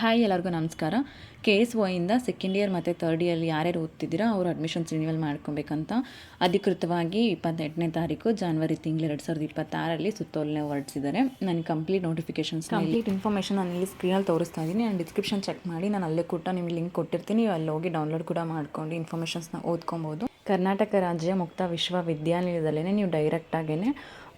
Hi ಎಲ್ಲರಿಗೂ ನಮಸ್ಕಾರ. K S ಒಯಿಂದ ಸೆಕೆಂಡ್ ಇಯರ್ ಮತ್ತು ತರ್ಡ್ ಇಯರ್ ಯಾರ್ಯಾರು ಓದ್ತಿದ್ದೀರಾ, ಅವರು ಅಡ್ಮಿಷನ್ಸ್ ರಿನ್ಯೂವಲ್ ಮಾಡ್ಕೊಬೇಕಂತ. ಅಧಿಕೃತವಾಗಿ ಇಪ್ಪತ್ತೆಂಟನೇ ತಾರೀಕು ಜಾನ್ವರಿ ತಿಂಗಳು ಎರಡು ಸಾವಿರದ ಇಪ್ಪತ್ತಾರಲ್ಲಿ ಸುತ್ತೋಲನೆ ಹೊರಡಿಸಿದ್ದಾರೆ ನನಗೆ ಕಂಪ್ಲೀಟ್ ನೋಟಿಫಿಕೇಶನ್ಸ್ ಕಂಪ್ಲೀಟ್ ಇನ್ಫಾರ್ಮೇಷನ್ ನಾನು ಇಲ್ಲಿ ಸ್ಕ್ರೀನಲ್ಲಿ ತೋರಿಸ್ತಾ ಇದ್ದೀನಿ. ನಾನು ಡಿಸ್ಕ್ರಿಪ್ಷನ್ ಚೆಕ್ ಮಾಡಿ, ನಾನು ಅಲ್ಲೇ ಕೂಡ ನಿಮಗೆ ಲಿಂಕ್ ಕೊಟ್ಟಿರ್ತೀನಿ. ಅಲ್ಲಿ ಹೋಗಿ ಡೌನ್ಲೋಡ್ ಕೂಡ ಮಾಡ್ಕೊಂಡು ಇನ್ಫಾರ್ಮೇಷನ್ಸ್ನ ಓದ್ಕೊಬೋದು. ಕರ್ನಾಟಕ ರಾಜ್ಯ ಮುಕ್ತ ವಿಶ್ವವಿದ್ಯಾನಿಲಯದಲ್ಲೇ ನೀವು ಡೈರೆಕ್ಟಾಗೇ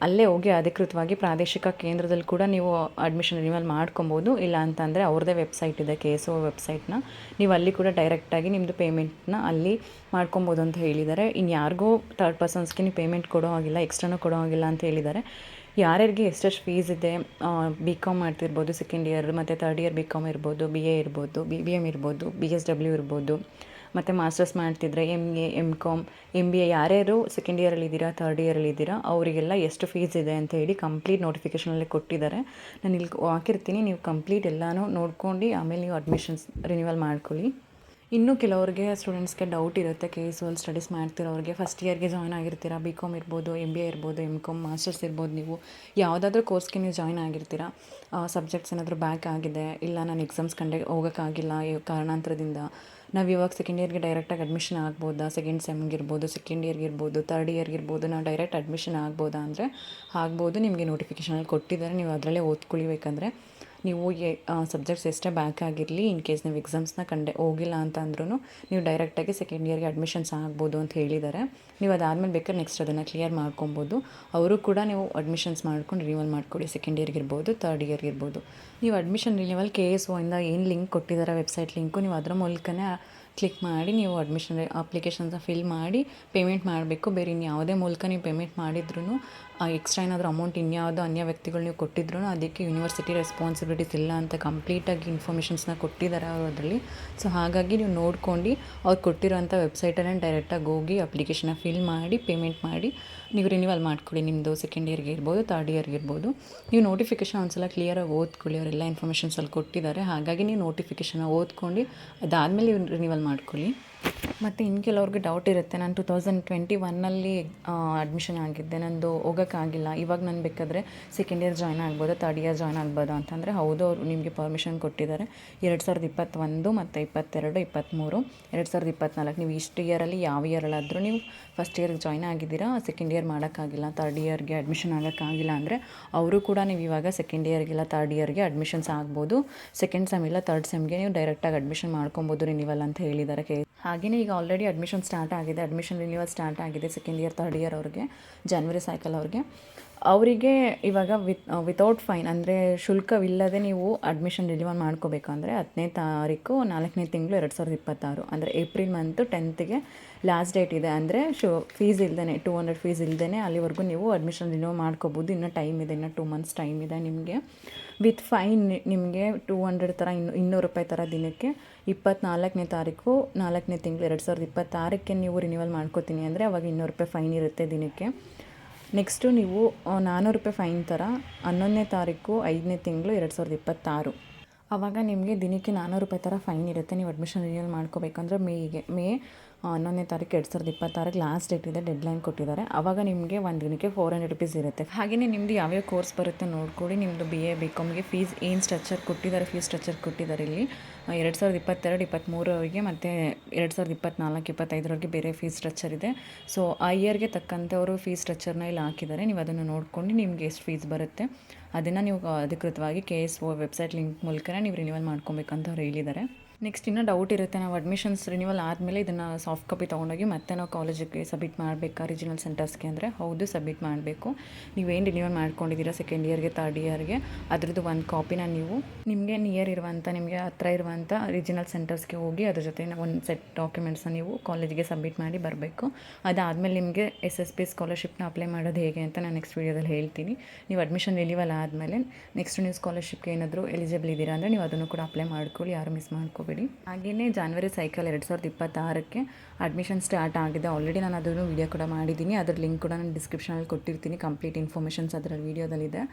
ಅಲ್ಲೇ ಹೋಗಿ ಅಧಿಕೃತವಾಗಿ ಪ್ರಾದೇಶಿಕ ಕೇಂದ್ರದಲ್ಲಿ ಕೂಡ ನೀವು ಅಡ್ಮಿಷನ್ ರಿನಿವಲ್ ಮಾಡ್ಕೊಬೋದು. ಇಲ್ಲ ಅಂತಂದರೆ ಅವ್ರದ್ದೇ ವೆಬ್ಸೈಟ್ ಇದೆ ಕೆ ಎಸ್ ಒ ವೆಬ್ಸೈಟ್ನ ನೀವು ಅಲ್ಲಿ ಕೂಡ ಡೈರೆಕ್ಟಾಗಿ ನಿಮ್ಮದು ಪೇಮೆಂಟ್ನ ಅಲ್ಲಿ ಮಾಡ್ಕೊಬೋದು ಅಂತ ಹೇಳಿದ್ದಾರೆ. ಇನ್ನು ಯಾರಿಗೂ ಥರ್ಡ್ ಪರ್ಸನ್ಸ್ಗೆ ನೀವು ಪೇಮೆಂಟ್ ಕೊಡೋ ಹಾಗಿಲ್ಲ ಎಕ್ಸ್ಟ್ರಾನೂ ಕೊಡೋ ಹಾಗಿಲ್ಲ ಅಂತ ಹೇಳಿದ್ದಾರೆ. ಯಾರ್ಯಾರಿಗೆ ಎಷ್ಟೆಷ್ಟು ಫೀಸ್ ಇದೆ ಬಿ ಕಾಮ್ ಮಾಡ್ತಿರ್ಬೋದು ಸೆಕೆಂಡ್ ಇಯರ್ ಮತ್ತು ಥರ್ಡ್ ಇಯರ್ ಬಿ ಕಾಮ್ ಇರ್ಬೋದು ಬಿ ಎ ಇರ್ಬೋದು ಬಿ ಬಿ ಎಂ ಇರ್ಬೋದು ಬಿ ಎಸ್ ಡಬ್ಲ್ಯೂ ಇರ್ಬೋದು ಮತ್ತು ಮಾಸ್ಟರ್ಸ್ ಮಾಡ್ತಿದ್ರೆ M A M com M B A ಯಾರ್ಯಾರು ಸೆಕೆಂಡ್ ಇಯರಲ್ಲಿ ಇದ್ದೀರಾ ಥರ್ಡ್ ಇಯರಲ್ಲಿ ಇದ್ದೀರಾ, ಅವರಿಗೆಲ್ಲ ಎಷ್ಟು ಫೀಸ್ ಇದೆ ಅಂತ ಹೇಳಿ ಕಂಪ್ಲೀಟ್ ನೋಟಿಫಿಕೇಷನಲ್ಲಿ ಕೊಟ್ಟಿದ್ದಾರೆ. ನಾನು ಇಲ್ಲಿ ಹಾಕಿರ್ತೀನಿ, ನೀವು ಕಂಪ್ಲೀಟ್ ಎಲ್ಲನೂ ನೋಡ್ಕೊಂಡು ಆಮೇಲೆ ನೀವು ಅಡ್ಮಿಷನ್ಸ್ ರಿನ್ಯೂವಲ್ ಮಾಡ್ಕೊಳ್ಳಿ. ಇನ್ನೂ ಕೆಲವ್ರಿಗೆ ಸ್ಟೂಡೆಂಟ್ಸ್ಗೆ ಡೌಟ್ ಇರುತ್ತೆ ಕೆ ಎಸ್ ಒಲ್ ಸ್ಟಡೀಸ್ ಮಾಡ್ತಿರೋರಿಗೆ ಫಸ್ಟ್ ಇಯರ್ಗೆ ಜಾಯ್ನ್ ಆಗಿರ್ತೀರಾ? ಬಿ ಕಾಮ್ ಇರ್ಬೋದು ಎಂ ಬಿ ಎ ಇರ್ಬೋದು ಎಂ ಕಾಮ್ ಮಾಸ್ಟರ್ಸ್ ಇರ್ಬೋದು ನೀವು. ಯಾವುದಾದ್ರೂ ಕೋರ್ಸ್ಗೆ ನೀವು ಜಾಯ್ನ್ ಆಗಿರ್ತೀರಾ? ಸಬ್ಜೆಕ್ಟ್ಸ್ ಏನಾದರೂ ಬ್ಯಾಕ್ ಆಗಿದೆ? ಇಲ್ಲ ನಾನು ಎಕ್ಸಾಮ್ಸ್ ಕಂಡೆ ಹೋಗೋಕ್ಕಾಗಿಲ್ಲ ಕಾರಣಾಂತರದಿಂದ. ನಾವು ಇವಾಗ ಸೆಕೆಂಡ್ ಇಯರ್ಗೆ ಡೈರೆಕ್ಟಾಗಿ ಅಡ್ಮಿಷನ್ ಆಗ್ಬೋದಾ? ಸೆಕೆಂಡ್ ಸೆಮ್ಗೆ ಇರ್ಬೋದು ಸೆಕೆಂಡ್ ಇಯರ್ಗೆ ಇರ್ಬೋದು ತರ್ಡ್ ಇಯರ್ಗೆ ಇರ್ಬೋದು, ನಾವು ಡೈರೆಕ್ಟ್ ಅಡ್ಮಿಷನ್ ಆಗ್ಬೋದಾ ಅಂದರೆ ಆಗ್ಬೋದು. ನಿಮಗೆ ನೋಟಿಫಿಕೇಷನಲ್ಲಿ ಕೊಟ್ಟಿದ್ದಾರೆ. ನೀವು ಅದರಲ್ಲೇ ಓದ್ಕೊಳ್ಬೇಕಂದ್ರೆ. ನೀವು ಎ ಸಬ್ಜೆಕ್ಟ್ಸ್ ಎಷ್ಟೇ ಬ್ಯಾಕ್ ಆಗಿರಲಿ ಇನ್ ಕೇಸ್ ನೀವು ಎಕ್ಸಾಮ್ಸ್ನ ಕಂಡೆ, ಹೋಗಿಲ್ಲ ಅಂತ ಅಂದ್ರೂ ನೀವು ಡೈರೆಕ್ಟಾಗಿ ಸೆಕೆಂಡ್ ಇಯರ್ಗೆ ಅಡ್ಮಿಷನ್ಸ್ ಆಗ್ಬೋದು ಅಂತ ಹೇಳಿದ್ದಾರೆ ನೀವು ಅದಾದಮೇಲೆ ಬೇಕಾದ್ರೆ ನೆಕ್ಸ್ಟ್ ಅದನ್ನು ಕ್ಲಿಯರ್ ಮಾಡ್ಕೊಬೋದು. ಅವರು ಕೂಡ ನೀವು ಅಡ್ಮಿಷನ್ಸ್ ಮಾಡ್ಕೊಂಡು ರಿನ್ಯೂವಲ್ ಮಾಡ್ಕೊಳ್ಳಿ ಸೆಕೆಂಡ್ ಇಯರ್ಗೆ ಇರ್ಬೋದು ತರ್ಡ್ ಇಯರ್ಗೆ ಇರ್ಬೋದು. ನೀವು ಅಡ್ಮಿಷನ್ ರಿನ್ಯೂವಲ್ ಕೆ ಎಸ್ ಒಯಿಂದ ಏನು ಲಿಂಕ್ ಕೊಟ್ಟಿದ್ದಾರೆ ವೆಬ್ಸೈಟ್ ಲಿಂಕು ನೀವು ಅದರ ಮೂಲಕನೇ ಕ್ಲಿಕ್ ಮಾಡಿ, ನೀವು ಅಡ್ಮಿಷನ್ ಅಪ್ಲಿಕೇಶನ್ಸ್ನ ಫಿಲ್ ಮಾಡಿ ಪೇಮೆಂಟ್ ಮಾಡಬೇಕು. ಬೇರೆ ಇನ್ನು ಯಾವುದೇ ಮೂಲಕ ನೀವು ಪೇಮೆಂಟ್ ಮಾಡಿದ್ರೂ ಎಕ್ಸ್ಟ್ರಾ ಏನಾದರೂ ಅಮೌಂಟ್ ಇನ್ಯಾವುದೋ ಅನ್ಯ ವ್ಯಕ್ತಿಗಳು ನೀವು ಕೊಟ್ಟಿದ್ರು ಅದಕ್ಕೆ ಯೂನಿವರ್ಸಿಟಿ ರೆಸ್ಪಾನ್ಸಿಬಿಲಿಟೀಸ್ ಇಲ್ಲ ಅಂತ ಕಂಪ್ಲೀಟಾಗಿ ಇನ್ಫಾರ್ಮೇಷನ್ಸ್ನ ಕೊಟ್ಟಿದ್ದಾರೆ ಅವರು ಅದರಲ್ಲಿ. ಸೊ ಹಾಗಾಗಿ ನೀವು ನೋಡ್ಕೊಂಡು ಅವ್ರು ಕೊಟ್ಟಿರೋಂಥ ವೆಬ್ಸೈಟಲ್ಲೇ ಡೈರೆಕ್ಟಾಗಿ ಹೋಗಿ ಅಪ್ಲಿಕೇಶನ್ನ ಫಿಲ್ ಮಾಡಿ ಪೇಮೆಂಟ್ ಮಾಡಿ, ನೀವು ರಿನ್ಯೂವಲ್ ಮಾಡ್ಕೊಳ್ಳಿ ನಿಮ್ಮದು ಸೆಕೆಂಡ್ ಇಯರ್ಗೆ ಇರ್ಬೋದು ತರ್ಡ್ ಇಯರ್ಗೆ ಇರ್ಬೋದು. ನೀವು ನೋಟಿಫಿಕೇಷನ್ ಒಂದ್ಸಲ ಕ್ಲಿಯರಾಗಿ ಓದ್ಕೊಳ್ಳಿ. ಅವರೆಲ್ಲ ಇನ್ಫಾರ್ಮೇಷನ್ಸ್ ಅಲ್ಲಿ ಕೊಟ್ಟಿದ್ದಾರೆ ಹಾಗಾಗಿ ನೀವು ನೋಟಿಫಿಕೇಶನ್ನ ಓದ್ಕೊಂಡು ಅದಾದಮೇಲೆ ರಿನ್ಯೂವಲ್ ಮಾಡ್ಕೊಳ್ಳಿ. ಮತ್ತು ಇನ್ನು ಕೆಲವ್ರಿಗೆ ಡೌಟ್ ಇರುತ್ತೆ. ನಾನು ಟು ತೌಸಂಡ್ ಟ್ವೆಂಟಿ ಒನ್ನಲ್ಲಿ ಅಡ್ಮಿಷನ್ ಆಗಿದ್ದೆ. ನಂದು ಹೋಗೋಕ್ಕಾಗಿಲ್ಲ ಇವಾಗ ನಾನು ಬೇಕಾದರೆ ಸೆಕೆಂಡ್ ಇಯರ್ ಜಾಯ್ನ್ ಆಗ್ಬೋದು ತರ್ಡ್ ಇಯರ್ ಜಾಯ್ನ್ ಆಗ್ಬೋದು ಅಂತಂದರೆ ಹೌದು, ಅವರು ನಿಮಗೆ ಪರ್ಮಿಷನ್ ಕೊಟ್ಟಿದ್ದಾರೆ. ಎರಡು ಸಾವಿರದ ಇಪ್ಪತ್ತೊಂದು ಮತ್ತು ಇಪ್ಪತ್ತೆರಡು, ಇಪ್ಪತ್ತ್ಮೂರು, ಎರಡು ಸಾವಿರದ ಇಪ್ಪತ್ತ್ನಾಲ್ಕು ನೀವು ಇಷ್ಟು ಇಯರಲ್ಲಿ ಯಾವ ಇಯರಲ್ಲಾದರೂ ನೀವು ಫಸ್ಟ್ ಇಯರ್ಗೆ ಜಾಯ್ನ್ ಆಗಿದ್ದೀರಾ ಸೆಕೆಂಡ್ ಇಯರ್ ಮಾಡೋಕ್ಕಾಗಿಲ್ಲ ತರ್ಡ್ ಇಯರ್ಗೆ ಅಡ್ಮಿಷನ್ ಆಗೋಕ್ಕಾಗಿಲ್ಲ ಅಂದರೆ ಅವರು ಕೂಡ ನೀವು ಇವಾಗ ಸೆಕೆಂಡ್ ಇಯರ್ಗೆಲ್ಲ ತರ್ಡ್ ಇಯರ್ಗೆ ಅಡ್ಮಿಷನ್ಸ್ ಆಗ್ಬೋದು. ಸೆಕೆಂಡ್ ಸೆಮ್ ಇಲ್ಲ ತರ್ಡ್ ಸೆಮ್ಗೆ ನೀವು ಡೈರೆಕ್ಟಾಗಿ ಅಡ್ಮಿಷನ್ ಮಾಡ್ಕೊಬೋದು ರಿನಿವಲ್ ಅಂತ ಹೇಳಿದ್ದಾರೆ. ಕೆ ಹಾಗೆಯೇ ಈಗ ಆಲ್ರೆಡಿ ಅಡ್ಮಿಷನ್ ಸ್ಟಾರ್ಟ್ ಆಗಿದೆ. ಅಡ್ಮಿಷನ್ ರಿನ್ಯೂವಲ್ ಸ್ಟಾರ್ಟ್ ಆಗಿದೆ ಸೆಕೆಂಡ್ ಇಯರ್ ಥರ್ಡ್ ಇಯರ್ ಅವ್ರಿಗೆ ಜಾನ್ವರಿ ಸೈಕಲ್ ಅವ್ರಿಗೆ. ಅವರಿಗೆ ಇವಾಗ ವಿತ್ ವಿತೌಟ್ ಫೈನ್ ಅಂದರೆ ಶುಲ್ಕವಿಲ್ಲದೆ ನೀವು ಅಡ್ಮಿಷನ್ ರಿನ್ಯೂವಲ್ ಮಾಡ್ಕೋಬೇಕಂದ್ರೆ ಹತ್ತನೇ ತಾರೀಕು, ನಾಲ್ಕನೇ ತಿಂಗಳು ಎರಡು ಸಾವಿರದ ಇಪ್ಪತ್ತಾರು. ಅಂದರೆ ಏಪ್ರಿಲ್ ಮಂತು ಟೆಂತ್ಗೆ ಲಾಸ್ಟ್ ಡೇಟ್ ಇದೆ. ಅಂದರೆ ಶು ಫೀಸ್ ಇಲ್ಲದೇ ಟೂ ಹಂಡ್ರೆಡ್ ಫೀಸ್ ಇಲ್ಲದೇ ಅಲ್ಲಿವರೆಗೂ ನೀವು ಅಡ್ಮಿಷನ್ ರಿನ್ಯೂ ಮಾಡ್ಕೋಬೋದು. ಇನ್ನೂ ಟೈಮ್ ಇದೆ, ಇನ್ನೂ ಟೂ ಮಂತ್ಸ್ ಟೈಮ್ ಇದೆ ನಿಮಗೆ. ವಿತ್ ಫೈನ್ ನಿಮಗೆ ಟೂ ಹಂಡ್ರೆಡ್ ಥರ ಇನ್ನು, ಇನ್ನೂರು ರೂಪಾಯಿ ಥರ ದಿನಕ್ಕೆ ಇಪ್ಪತ್ನಾಲ್ಕನೇ ತಾರೀಕು, ನಾಲ್ಕನೇ ತಿಂಗಳು ಎರಡು ಸಾವಿರದ ಇಪ್ಪತ್ತಾರಕ್ಕೆ ನೀವು ರಿನ್ಯೂವಲ್ ಮಾಡ್ಕೋತೀನಿ. ಅಂದರೆ ಅವಾಗ ಇನ್ನೂರು ರೂಪಾಯಿ ಫೈನ್ ಇರುತ್ತೆ ದಿನಕ್ಕೆ. ನೆಕ್ಸ್ಟು ನೀವು ನಾನ್ನೂರು ರೂಪಾಯಿ ಫೈನ್ ಥರ ಹನ್ನೊಂದನೇ ತಾರೀಕು, ಐದನೇ ತಿಂಗಳು ಎರಡು ಸಾವಿರದ ಇಪ್ಪತ್ತಾರು. ಆವಾಗ ನಿಮಗೆ ದಿನಕ್ಕೆ ನಾನ್ನೂರು ರೂಪಾಯಿ ಥರ ಫೈನ್ ಇರುತ್ತೆ. ನೀವು ಅಡ್ಮಿಷನ್ ರಿನ್ಯೂವಲ್ ಮಾಡ್ಕೋಬೇಕಂದ್ರೆ ಮೇಗೆ, ಮೇ ಹನ್ನೊಂದನೇ ತಾರೀಕು, ಎರಡು ಸಾವಿರದ ಇಪ್ಪತ್ತಾರಕ್ಕೆ ಲಾಸ್ಟ್ ಡೇಟ್ ಇದೆ ಡೆಡ್ ಲೈನ್ ಕೊಟ್ಟಿದ್ದಾರೆ. ಆವಾಗ ನಿಮಗೆ ಒಂದು ದಿನಕ್ಕೆ ಫೋರ್ ಹಂಡ್ರೆಡ್ ರುಪೀಸ್ ಇರುತ್ತೆ. ಹಾಗೆಯೇ ನಿಮ್ಮದು ಯಾವ್ಯಾವ ಕೋರ್ಸ್ ಬರುತ್ತೆ ನೋಡ್ಕೊಳ್ಳಿ. ನಿಮ್ಮದು ಬಿ ಎ ಬಿ ಕಾಮ್ಗೆ ಫೀಸ್ ಏನು ಸ್ಟ್ರಕ್ಚರ್ ಕೊಟ್ಟಿದ್ದಾರೆ ಫೀಸ್ ಸ್ಟ್ರಕ್ಚರ್ ಕೊಟ್ಟಿದ್ದಾರೆ ಇಲ್ಲಿ. ಎರಡು ಸಾವಿರದ ಇಪ್ಪತ್ತೆರಡು ಇಪ್ಪತ್ತ್ಮೂರವರೆಗೆ ಮತ್ತು ಎರಡು ಸಾವಿರದ ಇಪ್ಪತ್ತ್ನಾಲ್ಕು ಇಪ್ಪತ್ತೈದರವರೆಗೆ ಬೇರೆ ಫೀಸ್ ಸ್ಟ್ರಕ್ಚರ್ ಇದೆ. ಸೊ ಆ ಇಯರ್ಗೆ ತಕ್ಕಂತೆ ಅವರು ಫೀಸ್ ಸ್ಟ್ರಕ್ಚರ್ನ ಇಲ್ಲಿ ಹಾಕಿದ್ದಾರೆ. ನೀವು ಅದನ್ನು ನೋಡ್ಕೊಂಡು ನಿಮಗೆ ಎಷ್ಟು ಫೀಸ್ ಬರುತ್ತೆ. ಅದನ್ನು ನೀವು ಅಧಿಕೃತವಾಗಿ K S O website link ಮೂಲಕನೇ ನೀವು ರಿನ್ಯೂವಲ್ ಮಾಡ್ಕೊಬೇಕಂತ ಅವ್ರು ಹೇಳಿದ್ದಾರೆ. ನೆಕ್ಸ್ಟ್ ಇನ್ನೂ ಡೌಟ್ ಇರುತ್ತೆ. ನಾವು ಅಡ್ಮಿಷನ್ಸ್ ರಿನ್ಯೂವಲ್ ಆದಮೇಲೆ ಇದನ್ನು ಸಾಫ್ಟ್ ಕಾಪಿ ತೊಗೊಂಡೋಗಿ ಮತ್ತೆ ನಾವು ಕಾಲೇಜಿಗೆ ಸಬ್ಮಿಟ್ ಮಾಡಬೇಕಾ? ರಿಜಿನಲ್ ಸೆಂಟರ್ಸ್ಗೆ ಅಂದರೆ ಹೌದು ಸಬ್ಮಿಟ್ ಮಾಡಬೇಕು. ನೀವೇನು ರಿನ್ಯೂವಲ್ ಮಾಡ್ಕೊಂಡಿದ್ದೀರಾ ಸೆಕೆಂಡ್ ಇಯರ್ಗೆ ಥರ್ಡ್ ಇಯರ್ಗೆ ಅದರದ್ದು ಒಂದು ಕಾಪಿನ ನೀವು ನಿಮಗೆ ನಿಯರ್ ಇರುವಂಥ ನಿಮಗೆ ಹತ್ರ ಇರುವಂಥ ರಿಜಿನಲ್ ಸೆಂಟರ್ಸ್ಗೆ ಹೋಗಿ ಅದ್ರ ಜೊತೆ ಒಂದು ಸೆಟ್ ಡಾಕ್ಯುಮೆಂಟ್ಸ್ನ ನೀವು ಕಾಲೇಜಿಗೆ ಸಬ್ಮಿಟ್ ಮಾಡಿ ಬರಬೇಕು. ಅದಾದಮೇಲೆ ನಿಮಗೆ ಎಸ್ ಎಸ್ ಪಿ ಸ್ಕಾಲರ್ಶಿಪ್ನ ಅಪ್ಲೈ ಮಾಡೋದು ಹೇಗೆ ಅಂತ ನಾನು ನೆಕ್ಸ್ಟ್ ವೀಡಿಯೋದಲ್ಲಿ ಹೇಳ್ತೀನಿ. ನೀವು ಅಡ್ಮಿಷನ್ ರಿನ್ಯೂವಲ್ ಆದಮೇಲೆ ನೆಕ್ಸ್ಟ್ ನೀವು ಸ್ಕಾಲರ್ಶಿಪ್ಗೆ ಏನಾದರೂ ಎಲಿಜಿಬಲ್ ಇದ್ದೀರಾ ಅಂದರೆ ನೀವು ಅದನ್ನು ಕೂಡ ಅಪ್ಲೈ ಮಾಡ್ಕೊಳ್ಳಿ. ಯಾರು ಮಿಸ್ ಮಾಡ್ಕೋಬೇಡಿ ಹಾಗೆಯೇ ಜಾನ್ವರಿ ಸೈಕಲ್ ಎರಡು ಸಾವಿರದ ಇಪ್ಪತ್ತಾರಕ್ಕೆ ಅಡ್ಮಿಷನ್ ಸ್ಟಾರ್ಟ್ ಆಗಿದೆ. ಆಲ್ರೆಡಿ ನಾನು ಅದನ್ನು ವೀಡಿಯೋ ಕೂಡ ಮಾಡಿದ್ದೀನಿ. ಅದ್ರ ಲಿಂಕ್ ಕೂಡ ನಾನು ಡಿಸ್ಕ್ರಿಪ್ಷನಲ್ಲಿ ಕೊಟ್ಟಿರ್ತೀನಿ. ಕಂಪ್ಲೀಟ್ ಇನ್ಫಾರ್ಮೇಷನ್ಸ್ ಅದರ ವೀಡಿಯೋದಲ್ಲಿದೆ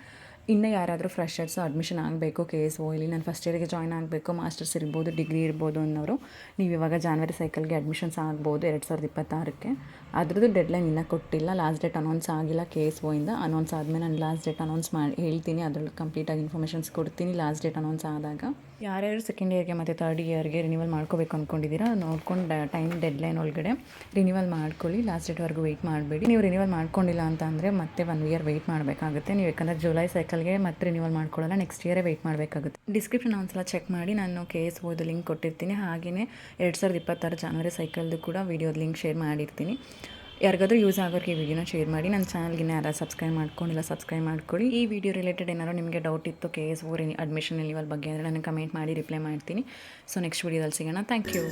ಇನ್ನು ಯಾರಾದರೂ ಫ್ರೆಷರ್ಸ್ ಅಡ್ಮಿಷನ್ ಆಗಬೇಕು ಕೆ ಎಸ್ ಓ ಇಲ್ಲಿ ನಾನು ಫಸ್ಟ್ ಇಯರ್ಗೆ ಜಾಯ್ನ್ ಆಗಬೇಕು ಮಾಸ್ಟರ್ಸ್ ಇರ್ಬೋದು ಡಿಗ್ರಿ ಇರ್ಬೋದು ಅನ್ನೋರು, ನೀವು ಇವಾಗ ಜಾನ್ವರಿ ಸೈಕಲ್ಗೆ ಅಡ್ಮಿಷನ್ಸ್ ಆಗ್ಬೋದು ಎರಡು ಸಾವಿರದ ಇಪ್ಪತ್ತಾರಕ್ಕೆ. ಅದ್ರದ್ದು ಡೆಡ್ಲೈನ್ ಇನ್ನೂ ಕೊಟ್ಟಿಲ್ಲ. ಲಾಸ್ಟ್ ಡೇಟ್ ಅನೌನ್ಸ್ ಆಗಿಲ್ಲ ಕೆ ಎಸ್ ಓಯಿಂದ ಅನೌನ್ಸ್ ಆದಮೇಲೆ ನಾನು ಲಾಸ್ಟ್ ಡೇಟ್ ಅನೌನ್ಸ್ ಮಾಡಿ ಹೇಳ್ತೀನಿ. ಅದರಲ್ಲಿ ಕಂಪ್ಲೀಟಾಗಿ ಇನ್ಫಾರ್ಮೇಷನ್ಸ್ ಕೊಡ್ತೀನಿ. ಲಾಸ್ಟ್ ಡೇಟ್ ಅನೌನ್ಸ್ ಆದಾಗ. ಯಾರ್ಯಾರು ಸೆಕೆಂಡ್ ಇಯರ್ಗೆ ಮತ್ತು ತರ್ಡ್ ಇಯರ್ಗೆ ರಿನಿವಲ್ ಮಾಡ್ಕೋಬೇಕು ಅಂದ್ಕೊಂಡಿದ್ದೀರಾ ನೋಡ್ಕೊಂಡು ಟೈಮ್ ಡೆಡ್ಲೈನ್ ಒಳಗಡೆ ರಿನಿವಲ್ ಮಾಡ್ಕೊಳ್ಳಿ. ಲಾಸ್ಟ್ ಡೇಟ್ವರೆಗೂ ವೆಯ್ಟ್ ಮಾಡಬೇಡಿ. ನೀವು ರಿನಿವಲ್ ಮಾಡ್ಕೊಂಡಿಲ್ಲ ಅಂತ ಅಂದರೆ ಮತ್ತೆ ಒನ್ ಇಯರ್ ವೆಯ್ಟ್ ಮಾಡಬೇಕಾಗುತ್ತೆ. ನೀವು ಯಾಕಂದರೆ ಜುಲೈ ಸೈಕಲ್ಗೆ ಮತ್ತೆ ರಿನಿವಲ್ ಮಾಡ್ಕೊಳ್ಳಲ್ಲ ನೆಕ್ಸ್ಟ್ ಇಯರೇ ವೆಯ್ಟ್ ಮಾಡಬೇಕಾಗುತ್ತೆ. ಡಿಸ್ಕ್ರಿಪ್ಷನ್ ಒಂದ್ಸಲ ಚೆಕ್ ಮಾಡಿ. ನಾನು ಕೆ ಎಸ್ ಓದು ಲಿಂಕ್ ಕೊಟ್ಟಿರ್ತೀನಿ. ಹಾಗೆಯೇ ಎರಡು ಸಾವಿರದ ಇಪ್ಪತ್ತಾರು ಜನವರಿ ಸೈಕಲ್ದು ಕೂಡ ವೀಡಿಯೋದ ಲಿಂಕ್ ಶೇರ್ ಮಾಡಿರ್ತೀನಿ. ಯಾರಿಗಾದ್ರೂ ಯೂಸ್ ಆಗೋರಿಗೆ ಈ ವಿಡಿಯೋನ ಶೇರ್ ಮಾಡಿ ನನ್ನ ಚಾನಲ್ಗೆ ಯಾರು ಸಬ್ಸ್ಕ್ರೈಬ್ ಮಾಡ್ಕೊಂಡಿಲ್ಲ ಸಬ್ಸ್ಕ್ರೈಬ್ ಮಾಡ್ಕೊಳ್ಳಿ. ಈ ವಿಡಿಯೋ ರಿಲೇಟೆಡ್ ಏನಾದ್ರು ನಿಮಗೆ ಡೌಟ್ ಇತ್ತು K S or admission level ಬಗ್ಗೆ ಅಂದರೆ ನನಗೆ ಕಮೆಂಟ್ ಮಾಡಿ ರಿಪ್ಲೈ ಮಾಡ್ತೀನಿ. ಸೊ ನೆಕ್ಸ್ಟ್ ವಿಡಿಯೋದಲ್ಲಿ ಸಿಗೋಣ. Thank you